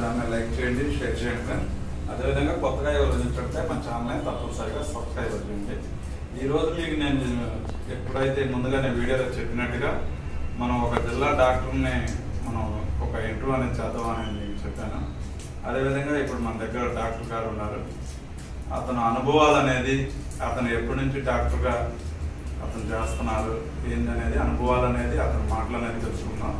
Channel like చేయండి share చేయండి. Friend అదేవిధంగా కొత్తగా ఎవరు చూస్తే మన ఛానల్ని తప్పనిసరిగా సబ్స్క్రైబ్ చేయండి. ఈ మీకు నేను ఎప్పుడైతే ముందుగా నేను వీడియోలో చెప్పినట్టుగా మనం ఒక జిల్లా డాక్టర్ని మనం ఒక ఇంటర్వ్యూ అనేది చేద్దామని నేను చెప్పాను. అదేవిధంగా ఇప్పుడు మన దగ్గర డాక్టర్ గారు ఉన్నారు. అతను అనుభవాలు అనేది అతను ఎప్పటి నుంచి డాక్టర్గా అతను చేస్తున్నారు ఏందనేది అనుభవాలు అనేది అతని మాటలు అనేది తెలుసుకున్నాం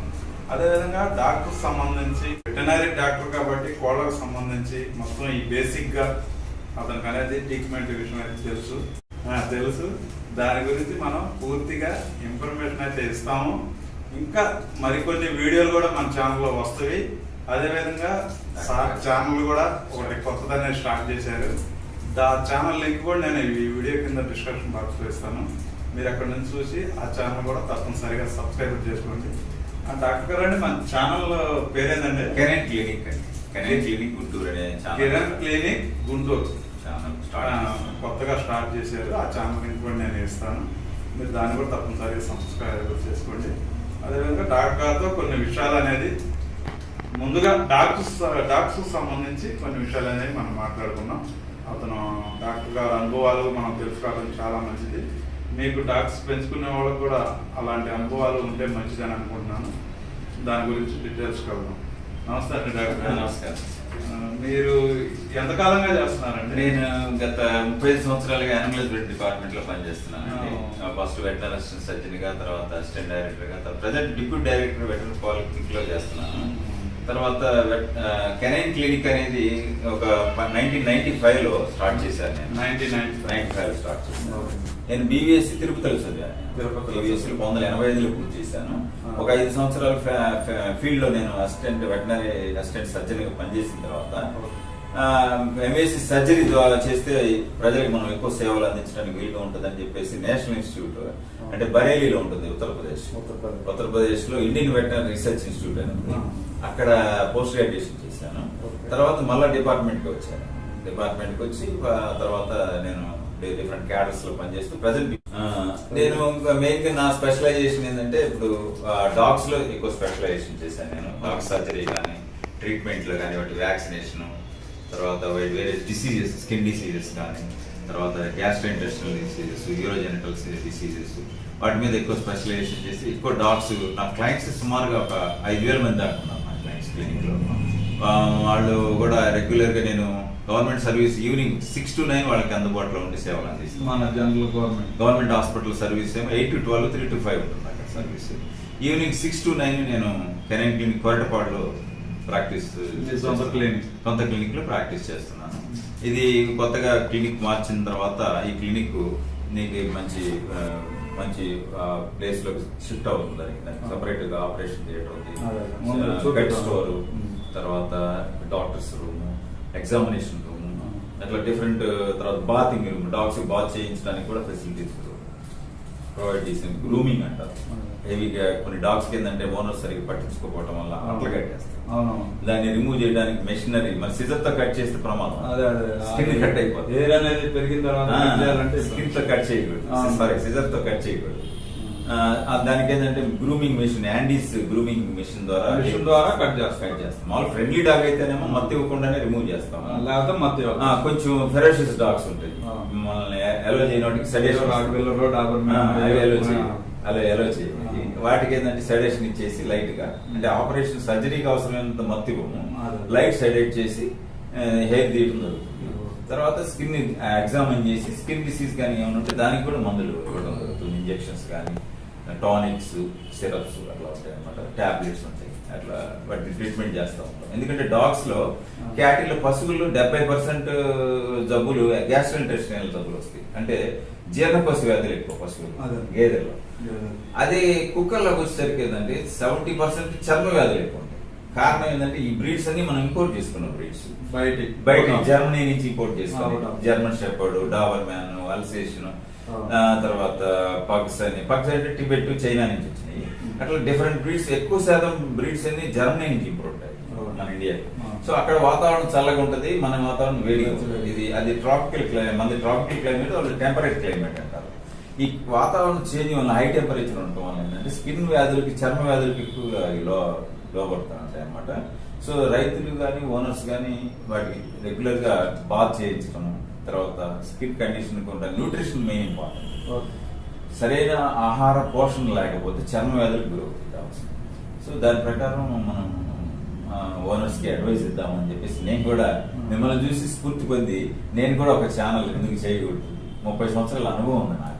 అదేవిధంగా డాక్టర్ సంబంధించి వెటనరీ డాక్టర్ కాబట్టి కోళ్ళకు సంబంధించి మొత్తం ఈ బేసిక్గా అతనికి అనేది ట్రీట్మెంట్ విషయం అయితే తెలుసు. తెలుసు. దాని గురించి మనం పూర్తిగా ఇన్ఫర్మేషన్ అయితే ఇస్తాము. ఇంకా మరికొన్ని వీడియోలు కూడా మన ఛానల్లో వస్తాయి. అదేవిధంగా సార్ ఛానల్ కూడా ఒకటి కొత్తదనే స్టార్ట్ చేశారు. దా ఛానల్ లింక్ కూడా నేను ఈ వీడియో కింద డిస్క్రిప్షన్ బాక్స్లో ఇస్తాను. మీరు అక్కడ నుంచి చూసి ఆ ఛానల్ కూడా తప్పనిసరిగా సబ్స్క్రైబ్ చేసుకోండి డాక్టర్ గారు అండి మన ఛానల్ పేరేందండి? కెనెన్ క్లినిక్ అండి. కెనెన్ క్లినిక్ గుంటూరు అనే Kiran clinic Guntur. Channel start. కొత్తగా స్టార్ట్ చేశారు. ఆ ఛానల్ లింక్ కూడా నేను ఇస్తాను మీరు దాన్ని కూడా తప్పనిసరిగా సబ్స్క్రైబ్ చేసుకోండి. అదేవిధంగా డాక్టర్ గారితో కొన్ని విషయాలు అనేది ముందుగా డాక్టర్స్ డాక్టర్స్ సంబంధించి కొన్ని విషయాలు అనేది మనం మాట్లాడుకున్నాం అతను డాక్టర్ గారి అనుభవాలు మనం తెలుసుకోవడం చాలా మంచిది. మీకు డాక్టర్స్ పెంచుకునే వాళ్ళకి కూడా అలాంటి అనుభవాలు ఉంటే మంచిదని అనుకుంటున్నాను దాని గురించి డీటెయిల్స్ కలుద్దాం నమస్తే అండి డాక్టర్. నమస్కారం. మీరు ఎంతకాలంగా చేస్తున్నారండి నేను గత ముప్పై ఐదు సంవత్సరాలుగా యానిమల్ బ్రిడ్ డిపార్ట్మెంట్లో పనిచేస్తున్నాను. ఫస్ట్ వెటనరీ అసిస్టెంట్ సర్జన్గా తర్వాత అసిస్టెంట్ డైరెక్టర్గా ప్రజెంట్ డిప్యూటీ డైరెక్టర్ వెటనరీ పాలిక్లినిక్లో చేస్తున్నాను తర్వాత కెనైన్ క్లినిక్ అనేది ఒక నైన్టీన్ నైన్టీ ఫైవ్లో స్టార్ట్ చేశాను నేను. Nineteen ninety ninety five start చేశాను. నేను బీవీఎస్సీ తిరుపతిలో చదివాను తిరుపతిలో బీవీఎస్సీ పంతొమ్మిది వందల ఎనభై ఐదులో పూర్తి చేశాను. ఒక ఐదు సంవత్సరాలు ఫీల్డ్లో నేను అసిస్టెంట్ వెటనరీ అసిస్టెంట్ సర్జన్గా పనిచేసిన తర్వాత ఎంఎస్సి సర్జరీ ద్వారా చేస్తే ప్రజలకు మనం ఎక్కువ సేవలు అందించడానికి వీలుగా ఉంటుందని చెప్పేసి నేషనల్ ఇన్స్టిట్యూట్ అంటే బరేలీలో ఉంటుంది ఉత్తరప్రదేశ్ ఉత్తరప్రదేశ్. లో ఇండియన్ వెటనరీ రీసెర్చ్ ఇన్స్టిట్యూట్ అని ఉంది. అక్కడ పోస్ట్ గ్రాడ్యుయేషన్ చేశాను. తర్వాత మళ్ళా డిపార్ట్మెంట్కి వచ్చాను డిపార్ట్మెంట్కి వచ్చి తర్వాత నేను డిఫరెంట్ క్యాడర్స్లో పనిచేస్తూ ప్రజెంట్ నేను మెయిన్గా నా స్పెషలైజేషన్ ఏంటంటే ఇప్పుడు డాగ్స్లో ఎక్కువ స్పెషలైజేషన్ చేశాను నేను డాగ్ సర్జరీ కానీ ట్రీట్మెంట్లో కానీ వాటి వ్యాక్సినేషన్ తర్వాత వేరే డిసీజెస్ స్కిన్ డిసీజెస్ కానీ తర్వాత గ్యాస్ట్రోఇంటెస్టినల్ డిసీజెస్ యూరోజెనిటల్ డిసీజెస్ వాటి మీద ఎక్కువ స్పెషలైజేషన్ చేసి ఎక్కువ డాగ్స్ నా క్లయింట్స్ సుమారుగా ఒక ఐదు వేల మంది దాకా ఉన్నారు నా క్లయింట్స్ క్లినిక్లో ఆ, వాళ్ళు కూడా రెగ్యులర్గా నేను government service evening six to nine వాళ్ళకి అందుబాటులో ఉండి సేవలు అందిస్తాను. మన general government government hospital service ఏమో eight to twelve three to five ఉంటుంది అక్కడ service evening six to nine నేను కెనైన్ క్లినిక్ కొరటపాడులో ప్రాక్టీస్ సొంత clinic. సొంత క్లినిక్లో ప్రాక్టీస్ చేస్తున్నాను ఇది కొత్తగా క్లినిక్ మార్చిన తర్వాత ఈ క్లినిక్ నీకు మంచి మంచి ప్లేస్లో షిఫ్ట్ అవుతుంది దానికి సపరేట్గా ఆపరేషన్ థియేటర్ ఉంది. Bed store. తర్వాత డాక్టర్స్ రూమ్ ఎగ్జామినేషన్ రూమ్. అట్లా డిఫరెంట్ తర్వాత బాతింగ్ రూమ్ డాగ్స్ బాత్ చేయించడానికి కూడా ఫెసిలిటీస్ ప్రొవైడ్ చేసింది గ్రూమింగ్ అంటారు. హెవీగా కొన్ని డాగ్స్ ఏంటంటే ఓనర్ సరిగ్గా పట్టించుకోకపోవడం వల్ల అట్లా కట్టేస్తారు దాన్ని రిమూవ్ చేయడానికి మెషినరీ మన సిజర్తో కట్ చేస్తే ప్రమాదం. స్కిన్ కట్ అయిపోతుంది. అనేది పెరిగిన తర్వాత కట్ స్కిన్తో కట్ చేయకూడదు. సారీ సిజర్తో కట్ చేయకూడదు. దానికి ఏంటంటే గ్రూమింగ్ మెషిన్ యాండీస్ గ్రూమింగ్ మెషిన్ ద్వారా Machine ద్వారా cut చేస్తాం. కట్ చేస్తాం. మామూలు ఫ్రెండ్లీ డాగ్ అయితేనేమో మత్తి ఇవ్వకుండానే రిమూవ్ చేస్తాం. లేకపోతే ఆ, కొంచెం ఫెరోషియస్ డాగ్స్ ఉంటాయి. మనల్ని ఎలో చేయడానికి సజెషన్ అలా ఎలో చేయి. వాటికి ఏంటంటే సజెషన్ ఇచ్చేసి లైట్గా అంటే ఆపరేషన్ సర్జరీకి అవసరమైనంత మత్తి ఇవ్వము. లైట్ సైడెడ్ చేసి హెయిర్ తీయడం జరుగుతుంది. తర్వాత స్కిన్ ఎగ్జామిన్ చేసి స్కిన్ డిసీజ్ కానీ ఏమైనా ఉంటే దానికి కూడా మందులు ఇవ్వడం జరుగుతుంది. ఇంజెక్షన్స్ కానీ టానిక్స్ సిరప్స్ అట్లా ఉంటాయి అనమాట టాబ్లెట్స్ ఉంటాయి. అట్లా వాటి ట్రీట్మెంట్ చేస్తూ ఉంటాం. ఎందుకంటే డాగ్స్లో క్యాటిల్ పశువులు డెబ్బై పర్సెంట్ జబ్బులు గ్యాస్ట్రోఇంటెస్టినల్ జబ్బులు వస్తాయి. అంటే జీర్ణకోశ వ్యాధులు ఎక్కువ పశువులు. గేదెల్లో. అదే కుక్కర్లోకి వచ్చేసరికి ఏంటంటే సెవెంటీ పర్సెంట్ చర్మ వ్యాధులు ఎక్కువ ఉంటాయి. కారణం ఏంటంటే ఈ బ్రీడ్స్ అన్ని మనం ఇంపోర్ట్ చేసుకున్నాం బ్రీడ్స్ బయటి బయట జర్మనీ నుంచి ఇంపోర్ట్ చేసుకున్నాం. German shepherd Doberman Alsatian. తర్వాత పగ్స్ అని. పగ్స్ అంటే టిబెట్ చైనా నుంచి వచ్చినాయి. అట్లా డిఫరెంట్ బ్రీడ్స్ ఎక్కువ శాతం బ్రీడ్స్ అన్ని జర్మనీ నుంచి ఇంపోర్ట్. మన ఇండియాకి అవును. సో అక్కడ వాతావరణం చల్లగా ఉంటది మన వాతావరణం వేడిగా ఉంటుంది వేడి. ఇది అది ట్రాపికల్ క్లైమేట్ మన ట్రాపికల్ క్లైమేట్ వాళ్ళు టెంపరేట్ క్లైమేట్ అంటారు ఈ వాతావరణం చేంజ్ వల్ల హై టెంపరేచర్ ఉండటం వల్ల ఏంటంటే స్కిన్ వ్యాధులకి చర్మ వ్యాధులకి ఎక్కువగా లో లోపడతా ఉంటాయి అన్నమాట సో రైతులు కానీ ఓనర్స్ కానీ వాటికి రెగ్యులర్గా బాత్ చేయించడం తర్వాత స్కిన్ కండిషన్ కొంత న్యూట్రిషన్ మెయిన్ ఇంపార్టెంట్ సరైన ఆహార పోషణ లేకపోతే చర్మ వ్యాధులకు గురవుతుంది సో దాని ప్రకారం మనం ఓనర్స్కి అడ్వైస్ ఇద్దామని చెప్పేసి నేను కూడా మిమ్మల్ని చూసి స్ఫూర్తి పొంది నేను కూడా ఒక ఛానల్ ఎందుకు చేయకూడదు. ముప్పై సంవత్సరాల అనుభవం ఉంది నాకు.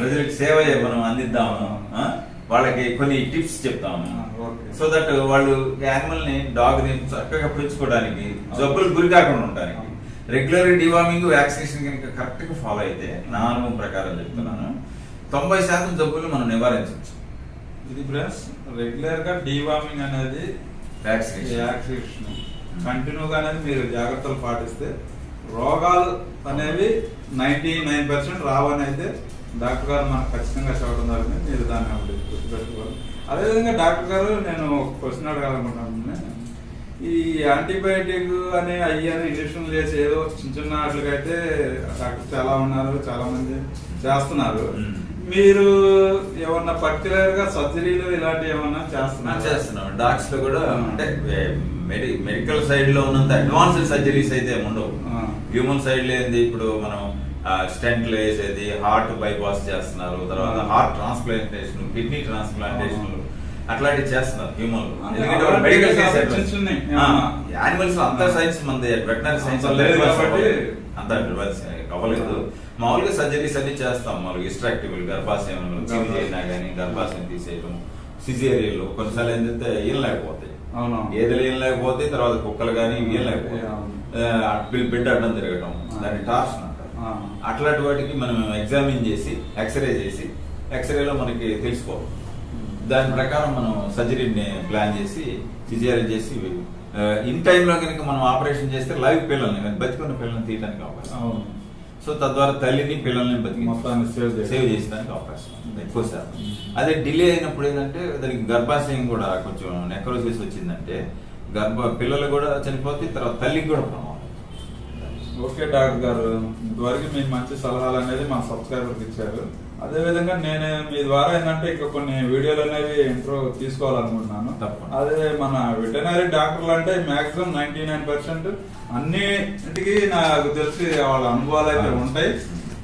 ప్రజలకు సేవ మనం అందిద్దాము. వాళ్ళకి కొన్ని టిప్స్ చెప్తాము. సో దట్ వాళ్ళు యానిమల్ని డాగ్ని చక్కగా పెంచుకోవడానికి జబ్బులు గురి కాకుండా ఉండడానికి రెగ్యులర్ డివార్మింగ్ వ్యాక్సినేషన్ కనుక కరెక్ట్గా ఫాలో అయితే నా అనుభవం ప్రకారం చెప్తున్నాను. తొంభై శాతం జబ్బులు మనం నివారించవచ్చు. ఇది ఫ్రెండ్స్ రెగ్యులర్గా డీవార్మింగ్ అనేది వ్యాక్సినేషన్ కంటిన్యూగా అనేది మీరు జాగ్రత్తలు పాటిస్తే రోగాలు అనేవి నైన్టీ నైన్ పర్సెంట్ రావని అయితే డాక్టర్ గారు మనకు ఖచ్చితంగా చెప్పడం జరిగింది. మీరు దాన్ని గుర్తుపెట్టుకోవాలి. అదేవిధంగా డాక్టర్ గారు నేను ఒక క్వశ్చన్ అడగాలనుకుంటున్నాను. ఈ యాంటీబయాటిక్ అని అయ్యి అని ఇంజక్షన్లు చేసి ఏదో చిన్న చిన్న వాటికైతే డాక్టర్ చాలా ఉన్నారు చాలా మంది చేస్తున్నారు. మీరు ఏమన్నా పర్టికులర్గా సర్జరీలు ఇలాంటివి ఏమన్నా మనం చేస్తున్నారు? చేస్తున్నాం డాక్స్లో కూడా అంటే మెడి మెడికల్ సైడ్లో ఉన్నంత అడ్వాన్స్డ్ సర్జరీస్ అయితే ఉండవు. హ్యూమన్ సైడ్లో ఏంది? ఇప్పుడు మనం స్టెంట్లు వేసేది హార్ట్ బైపాస్ చేస్తున్నారు తర్వాత. హార్ట్ ట్రాన్స్ప్లాంటేషన్ కిడ్నీ ట్రాన్స్ప్లాంటేషన్ అట్లాంటివి చేస్తున్నారు హ్యూమన్ ఎందుకంటే మెడికల్ సైన్స్. యానిమల్స్ అంత సైన్స్ మంది వెటనరీ సైన్స్ అంత అవ్వలేదు. మామూలుగా సర్జరీస్ అన్ని చేస్తాం. మామూలుగా ఇస్ట్రాక్టిబుల్ గర్భాశయంలో చిన్న చేసినా కానీ గర్భాశయం తీసేయడం సిజేరియన్లు కొన్నిసార్లు ఏంటంటే ఏం లేకపోతాయి అవునవును. ఏదైనా ఏం లేకపోతే తర్వాత కుక్కలు కానీ అవును. బిడ్డ అడ్డం తిరగటం దాన్ని టార్షన్ అంటారు. అట్లాంటి వాటికి మనం ఎగ్జామిన్ చేసి ఎక్స్రే చేసి ఎక్స్రేలో మనకి తెలిసిపోవాలి దాని ప్రకారం మనం సర్జరీని ప్లాన్ చేసి సిజేరియన్ చేసి ఇన్ టైంలో కనుక మనం ఆపరేషన్ చేస్తే లైవ్ పిల్లల్ని కానీ బతికున్న పిల్లల్ని తీయడానికి అవకాశం అవును. సో తద్వారా తల్లిని పిల్లల్ని బతికి మొత్తాన్ని చేయడం. సేవ్ చేసడానికి అవకాశం ఎక్కువ శాతం. అదే డిలే అయినప్పుడు ఏంటంటే దానికి గర్భాశయం కూడా కొంచెం నెక్రోసిస్ వచ్చిందంటే గర్భ పిల్లలు కూడా చనిపోతే తర్వాత తల్లికి కూడా ప్రమాదం ఓకే డాక్టర్ గారు. ఇంతవరకు మీ మంచి సలహాలు అనేది మా సబ్స్క్రైబర్కి ఇచ్చారు. అదే విధంగా నేను మీ ద్వారా ఏంటంటే ఇక కొన్ని వీడియోలు అనేవి ఇంట్రో తీసుకోవాలనుకుంటున్నాను. అదే మన వెటనరీ డాక్టర్లు అంటే మాక్సిమం నైన్టీ నైన్ పర్సెంట్ అన్నిటికీ నాకు తెలిసి వాళ్ళ అనుభవాలు అయితే ఉంటాయి.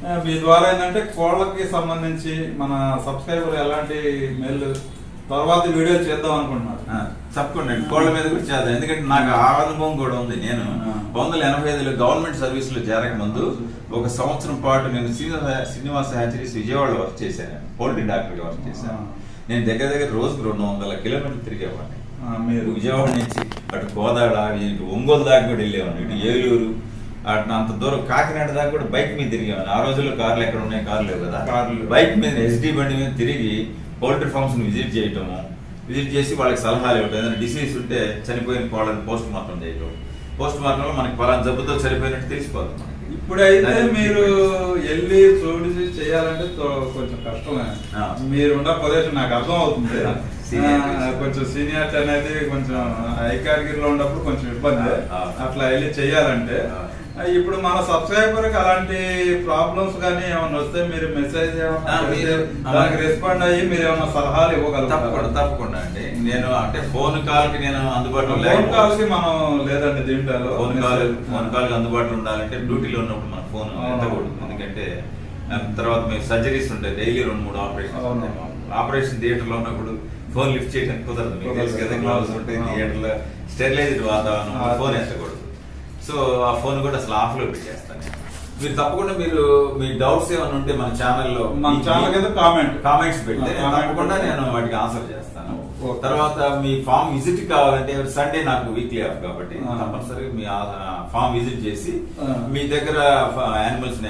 మీ ద్వారా ఏంటంటే కోళ్ళకి సంబంధించి మన సబ్స్క్రైబర్ ఎలాంటి మెయిల్ తర్వాత వీడియో చేద్దాం అనుకుంటున్నారు. ఆ, తప్పకుండా. కోళ్ళ మీద కూడా చేద్దాం. ఎందుకంటే నాకు ఆ అనుభవం కూడా ఉంది. నేను. పంతొమ్మిది వందల ఎనభై ఐదులో గవర్నమెంట్ సర్వీస్లో చేరక ముందు ఒక సంవత్సరం పాటు నేను శ్రీనివాస శ్రీనివాస హ్యాచరీస్ విజయవాడలో వర్క్ చేశాను. పౌల్ట్రీ డాక్టర్ వర్క్ చేశాను. నేను దగ్గర దగ్గర రోజుకు రెండు వందల కిలోమీటర్లు తిరిగేవాడిని. మీరు. విజయవాడ నుంచి అటు కోదాడ ఇటు ఒంగోలు దాకా కూడా వెళ్ళేవాడిని. ఇటు ఏలూరు అటు అంత దూరం కాకినాడ దాకా కూడా బైక్ మీద తిరిగేవాడిని. ఆ రోజుల్లో కార్లు ఎక్కడ ఉన్నాయి? కార్లు లేవు కదా. బైక్ మీద ఎస్డి బండి మీద తిరిగి పౌల్ట్రీ ఫార్మ్స్ని విజిట్ చేయటము విజిట్ చేసి వాళ్ళకి సలహాలు ఇవ్వటం. ఏదైనా డిసీజ్ ఉంటే చనిపోయిన కోళ్ళని పోస్ట్ మార్టం చేయటం. పోస్ట్ మార్టంలో మనకి పలానా జబ్బుతో చనిపోయినట్టు తెలిసిపోతుంది. ఇప్పుడైతే మీరు వెళ్ళి చూసి చేయాలంటే కొంచెం కష్టమే. మీరు ఉన్న ప్రదేశం నాకు అర్థం అవుతుంది కొంచెం సీనియర్ అనేది కొంచెం హై కేటగిరీలో ఉన్నప్పుడు కొంచెం ఇబ్బంది. అట్లా వెళ్ళి చేయాలంటే ఇప్పుడు మన సబ్స్క్రైబర్కి అలాంటి ప్రాబ్లమ్స్ కానీ ఏమైనా వస్తే మీరు మెసేజ్ దానికి రెస్పాండ్ అయ్యి మీరు ఏమైనా సలహాలు తప్పకుండా ఇవ్వగలుగుతారు తప్పకుండా అండి నేను అంటే ఫోన్ కాల్కి నేను అందుబాటులో ఫోన్. కాల్కి మనం లేదండి దీంట్లో ఫోన్ కాల్ ఫోన్ కాల్ అందుబాటులో ఉండాలంటే డ్యూటీలో ఉన్నప్పుడు మన ఫోన్. ఎత్తకూడదు ఎందుకంటే తర్వాత మీకు సర్జరీస్ ఉంటాయి డైలీ రెండు మూడు ఆపరేషన్. ఆపరేషన్ థియేటర్లో ఉన్నప్పుడు ఫోన్ లిఫ్ట్ చేయడానికి కుదరదు మీకు తెలుసు కదా. గ్లౌస్ ఉంటాయి అవును. థియేటర్లో స్టెరిలైజ్డ్ వాతావరణం. ఫోన్ ఎత్తకూడదు సో ఆ ఫోన్ కూడా అసలు ఆఫ్లో పెట్టేస్తాను. మీరు తప్పకుండా మీరు మీ డౌట్స్ ఏమైనా ఉంటే మన ఛానల్లో మన ఛానల్ కింద కామెంట్ కామెంట్స్ పెడితే తప్పకుండా. నేను వాటికి ఆన్సర్ చేస్తాను. తర్వాత మీ ఫామ్ విజిట్ కావాలంటే సండే నాకు వీక్లీ ఆఫ్ కాబట్టి. తప్పనిసరిగా మీ ఫామ్ విజిట్ చేసి. మీ దగ్గర యానిమల్స్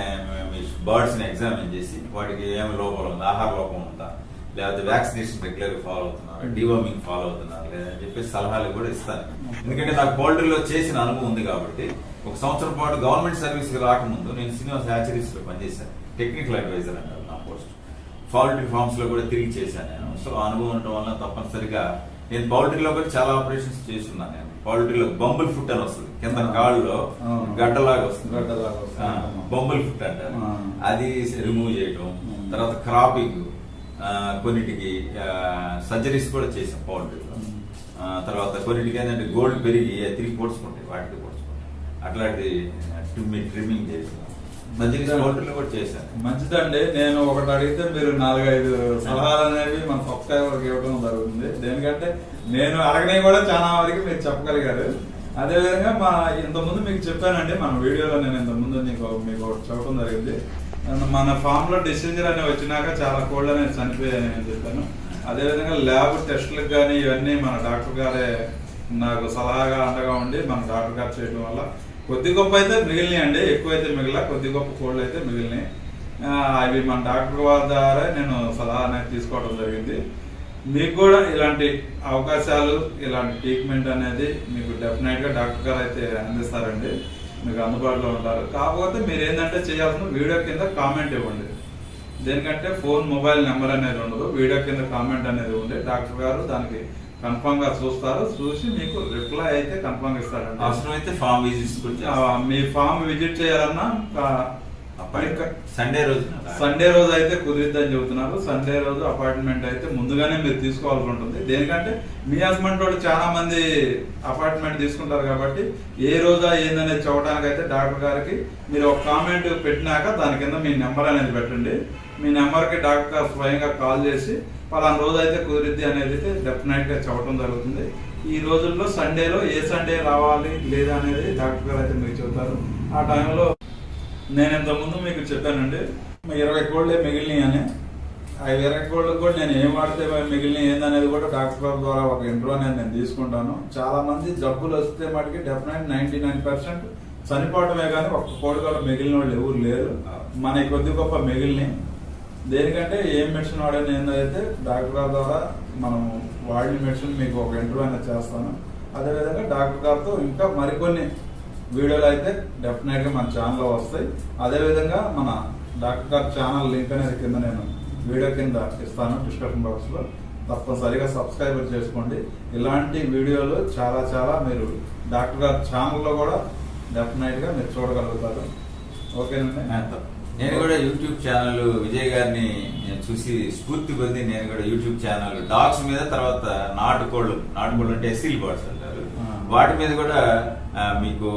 బర్డ్స్ని ఎగ్జామిన్ చేసి వాటికి ఏమి లోపం ఉందా ఆహార లోపం ఉందా లేకపోతే వ్యాక్సినేషన్ రెగ్యులర్ ఫాలో అవుతున్నారు డివార్మింగ్ ఫాలో అవుతున్నారు లేదని చెప్పేసి సలహాలు కూడా ఇస్తాను ఎందుకంటే నాకు పౌల్ట్రీలో చేసిన అనుభవం ఉంది కాబట్టి ఒక సంవత్సరం పాటు గవర్నమెంట్ సర్వీస్కి రాకముందు నేను శ్రీనివాస్ హ్యాచరీస్లో పనిచేశాను టెక్నికల్ అడ్వైజర్ అంటారు నా పోస్ట్ పౌల్ట్రీ ఫార్మ్స్లో కూడా తిరిగి చేశాను నేను సో అనుభవం ఉండటం వల్ల తప్పనిసరిగా నేను పౌల్ట్రీలో కూడా చాలా ఆపరేషన్స్ చేస్తున్నాను నేను పౌల్ట్రీలో బంబుల్ ఫుట్ అని వస్తుంది కింద. కాళ్ళలో. గడ్డలాగా వస్తుంది గడ్డలాగా వస్తుంది. బంబుల్ ఫుట్ అంటారు. అది రిమూవ్ చేయటం ఉమ్. తర్వాత క్రాపింగ్ కొన్నిటికి సర్జరీస్ కూడా చేసాం పౌల్ట్రీలో తర్వాత కొన్నిటికి ఏంటంటే గోల్డ్ పెరిగి తిరిగి పొడుచుకుంటాయి వాటికి పొడుచుకుంటాయి అట్లాంటి ట్రిమ్మింగ్ ట్రిమ్మింగ్ చేసాం కూడా చేశాను. మంచిదండి. నేను ఒకటి అడిగితే మీరు నాలుగైదు సలహాలు అనేవి మన సబ్స్క్రైబర్కి ఇవ్వడం జరుగుతుంది. దేనికంటే నేను అడగనే కూడా చాలా వరకు మీరు చెప్పగలిగారు. అదేవిధంగా మా ఇంతకుముందు మీకు చెప్పానండి మన వీడియోలో నేను ఇంతకుముందు నీకు మీకు ఒకటి చెప్పడం జరిగింది. మన ఫామ్లో డిసీజర్ అనేవి వచ్చినాక చాలా కోల్డ్ అనేది చనిపోయాయని నేను చెప్పాను. అదేవిధంగా ల్యాబ్ టెస్టులకు కానీ ఇవన్నీ మన డాక్టర్ గారే నాకు సలహాగా అండగా ఉండి మన డాక్టర్ గారు చేయడం వల్ల కొద్ది గొప్ప అయితే మిగిలినాయండి అండి ఎక్కువ అయితే మిగిలిన కొద్ది గొప్ప కోల్డ్ అయితే మిగిలినాయి. అవి మన డాక్టర్ గారి ద్వారా నేను సలహా అనేది తీసుకోవడం జరిగింది. మీకు కూడా ఇలాంటి అవకాశాలు ఇలాంటి ట్రీట్మెంట్ అనేది మీకు డెఫినెట్గా డాక్టర్ గారు అయితే అందిస్తారండి. మీకు అందుబాటులో ఉంటారు. కాకపోతే మీరు ఏంటంటే చేయాల్సిన వీడియో కింద కామెంట్ ఇవ్వండి. దేనికంటే ఫోన్ మొబైల్ నెంబర్ అనేది ఉండదు. వీడియో కింద కామెంట్ అనేది ఉంది. డాక్టర్ గారు దానికి కన్ఫర్మ్గా చూస్తారు. చూసి మీకు రిప్లై అయితే కన్ఫర్మ్ ఇస్తారండి అవసరమైతే ఫామ్ విజిట్స్ కూడా ఆ, చేస్తాం. మీ ఫామ్ విజిట్ చేయాలన్నా సండే రోజున సండే రోజు అయితే కుదిరిద్దని చెబుతున్నారు. సండే రోజు అపార్ట్మెంట్ అయితే ముందుగానే మీరు తీసుకోవాల్సి ఉంటుంది. దేనికంటే మీ హస్బెండ్ వాళ్ళు చాలా మంది అపార్ట్మెంట్ తీసుకుంటారు కాబట్టి ఏ రోజా ఏందనేది చూడడానికి అయితే డాక్టర్ గారికి మీరు ఒక కామెంట్ పెట్టినాక దాని కింద మీ నెంబర్ అనేది పెట్టండి. మీ నెంబర్కి డాక్టర్ గారు స్వయంగా కాల్ చేసి పలానా రోజు అయితే కుదిరిద్ది అనేది అయితే డెఫినెట్గా చెప్పడం జరుగుతుంది. ఈ రోజుల్లో సండేలో ఏ సండే రావాలి లేదా అనేది డాక్టర్ గారు అయితే మీకు చెబుతారు. ఆ టైంలో నేను ఇంతకుముందు ముందు మీకు చెప్పానండి ఇరవై కోళ్ళే మిగిలినాయి అని. ఆ ఇరవై కోళ్ళకు కూడా నేను ఏం వాడితే మిగిలిన ఏందనేది కూడా డాక్టర్ గారి ద్వారా ఒక ఇంట్లో అనేది నేను తీసుకుంటాను. చాలా మంది జబ్బులు వస్తే మటుకి డెఫినెట్ నైన్టీ నైన్ పర్సెంట్ చనిపోవటమే కానీ ఒక కోడి కూడా మిగిలిన వాళ్ళు ఎవరు లేరు. మన కొద్ది గొప్ప మిగిలినాయి. దేనికంటే ఏం మెడిసిన్ వాడని ఏందైతే డాక్టర్ గారి ద్వారా మనం వాడిన మెడిసిన్ మీకు ఒక ఇంటర్వ్యూ అనేది చేస్తాను. అదేవిధంగా డాక్టర్ గారితో ఇంకా మరికొన్ని వీడియోలు అయితే డెఫినెట్గా మన ఛానల్లో వస్తాయి. అదేవిధంగా మన డాక్టర్ గారి ఛానల్ లింక్ అనేది కింద నేను వీడియో కింద ఇస్తాను డిస్క్రిప్షన్ బాక్స్లో. తప్పనిసరిగా సబ్స్క్రైబ్ చేసుకోండి. ఇలాంటి వీడియోలు చాలా చాలా మీరు డాక్టర్ గారి ఛానల్లో కూడా డెఫినెట్గా మీరు చూడగలుగుతారు. ఓకేనండి? నేను కూడా యూట్యూబ్ ఛానల్ విజయ్ గారిని నేను చూసి స్ఫూర్తి పొంది నేను కూడా యూట్యూబ్ ఛానల్ డాగ్స్ మీద తర్వాత నాటుకోళ్ళు నాటుకోళ్ళు అంటే ఎస్సీల్ బర్డ్స్ అంటారు. వాటి మీద కూడా మీకు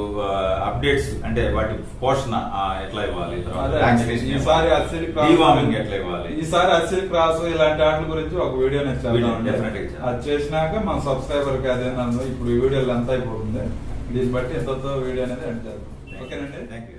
అప్డేట్స్ అంటే వాటి పోషణ ఎట్లా ఇవ్వాలి? deworming ఎట్లా ఇవ్వాలి? ఈసారి అసిల్ క్రాస్ ఇలాంటి వాటి గురించి ఒక వీడియో. అది చేసినాక మన సబ్స్క్రైబర్కి అదే నన్ను ఇప్పుడు ఈ వీడియోలు ఎంత అయిపోతుంది. దీన్ని బట్టి ఎంతతో వీడియో అనేది you. ఓకేనండి. Thank you